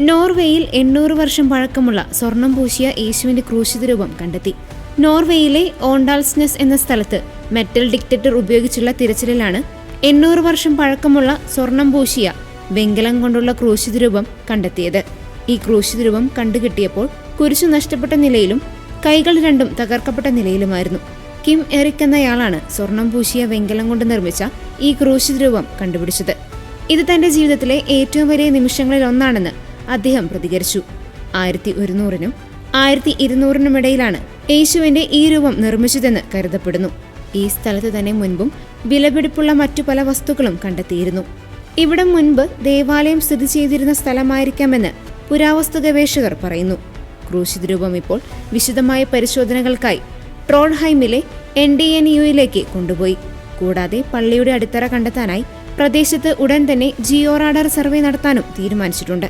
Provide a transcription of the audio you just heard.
നോർവേയിൽ എണ്ണൂറ് വർഷം പഴക്കമുള്ള സ്വർണം പൂശിയ യേശുവിന്റെ ക്രൂശിത രൂപം കണ്ടെത്തി. നോർവേയിലെ ഓണ്ടാൾസ്നെസ് എന്ന സ്ഥലത്ത് മെറ്റൽ ഡിക്റ്റേറ്റർ ഉപയോഗിച്ചുള്ള തിരച്ചിലിലാണ് എണ്ണൂറ് വർഷം പഴക്കമുള്ള സ്വർണം പൂശിയ വെങ്കലം കൊണ്ടുള്ള ക്രൂശിത രൂപം കണ്ടെത്തിയത്. ഈ ക്രൂശിത രൂപം കണ്ടുകിട്ടിയപ്പോൾ കുരിശു നഷ്ടപ്പെട്ട നിലയിലും കൈകൾ രണ്ടും തകർക്കപ്പെട്ട നിലയിലുമായിരുന്നു. കിം എറിക് എന്നയാളാണ് സ്വർണം പൂശിയ വെങ്കലം കൊണ്ട് നിർമ്മിച്ച ഈ ക്രൂശിത രൂപം കണ്ടുപിടിച്ചത്. ഇത് തന്റെ ജീവിതത്തിലെ ഏറ്റവും വലിയ നിമിഷങ്ങളിൽ ഒന്നാണെന്ന് അദ്ദേഹം പ്രതികരിച്ചു. ആയിരത്തി ഒരുന്നൂറിനും ആയിരത്തി ഇരുന്നൂറിനുമിടയിലാണ് യേശുവിന്റെ ഈ രൂപം നിർമ്മിച്ചതെന്ന് കരുതപ്പെടുന്നു. ഈ സ്ഥലത്ത് തന്നെ മുൻപും വിലപിടിപ്പുള്ള മറ്റു പല വസ്തുക്കളും കണ്ടെത്തിയിരുന്നു. ഇവിടം മുൻപ് ദേവാലയം സ്ഥിതി ചെയ്തിരുന്ന സ്ഥലമായിരിക്കാമെന്ന് പുരാവസ്തു ഗവേഷകർ പറയുന്നു. ക്രൂശിത രൂപം ഇപ്പോൾ വിശദമായ പരിശോധനകൾക്കായി ട്രോൺഹൈമിലെ എൻ ഡി എൻ യുയിലേക്ക് കൊണ്ടുപോയി. കൂടാതെ പള്ളിയുടെ അടിത്തറ കണ്ടെത്താനായി പ്രദേശത്ത് ഉടൻ തന്നെ ജിയോ റാഡാർ സർവേ നടത്താനും തീരുമാനിച്ചിട്ടുണ്ട്.